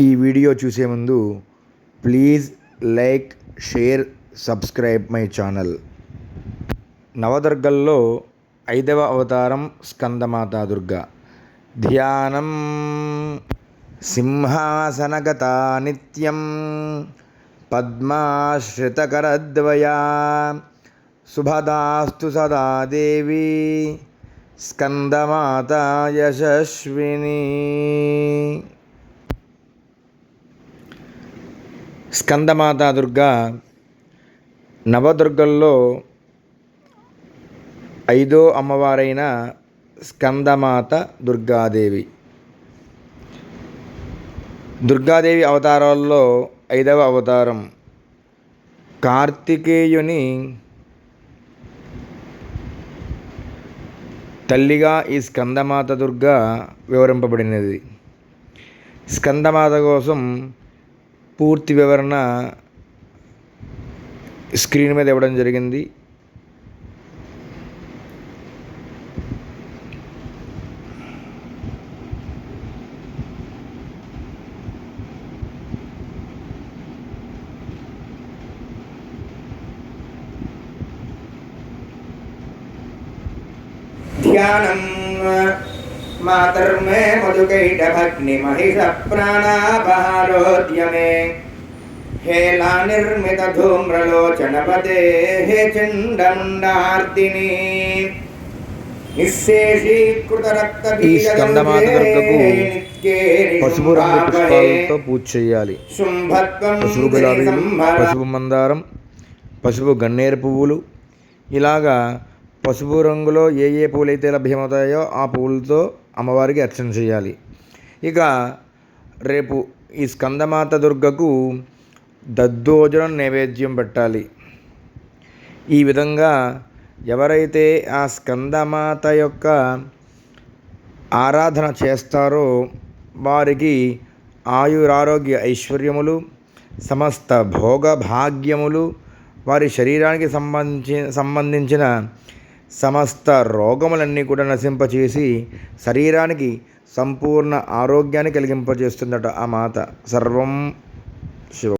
ఈ వీడియో చూసే ముందు please like share subscribe my channel. నవదుర్గల్లో ఐదవ అవతారం స్కందమాతా దుర్గ. ధ్యానం సింహాసనగత నిత్యం పద్మాశ్రితకరద్వయా. శుభదాస్తు సదా దేవి స్కందమాత యశస్విని. స్కందమాతా దుర్గా నవదుర్గల్లో ఐదో అమ్మవారైన స్కందమాత దుర్గాదేవి. దుర్గాదేవి అవతారాల్లో ఐదవ అవతారం కార్తికేయుని తల్లిగా ఈ స్కందమాత దుర్గా వివరింపబడినది. స్కందమాత కోసం పూర్తి వివరణ స్క్రీన్ మీద ఇవ్వడం జరిగింది ध्यानं मातर्मे मधुकैटभग्निमहिषप्राणापहारोद्यमे हेलानिर्मितधूम्रलोचनपदे हे चण्डमुण्डार्दिनी ఈ స్కందమాత దుర్గకు పసుపు రంగు పుష్పాలతో పూజ చేయాలి పసుపు గులాబీ పసుపు మందారం పసుపు గన్నేరు పువ్వులు ఇలాగా పసుపు రంగులో ఏ ఏ పువ్వులు అయితే లభ్యమవుతాయో ఆ పువ్వులతో అమ్మవారికి అర్చన చేయాలి. ఇక రేపు ఈ స్కందమాత దుర్గకు దద్దోజనం నైవేద్యం పెట్టాలి. ఈ విధంగా ఎవరైతే ఆ స్కందమాత యొక్క ఆరాధన చేస్తారో వారికి ఆయురారోగ్య ఐశ్వర్యములు సమస్త భోగభాగ్యములు వారి శరీరానికి సంబంధించి సంబంధించిన సమస్త రోగములన్నీ కూడా నశింపచేసి శరీరానికి సంపూర్ణ ఆరోగ్యాన్ని కలిగింపజేస్తుందట ఆ మాత. సర్వం శివ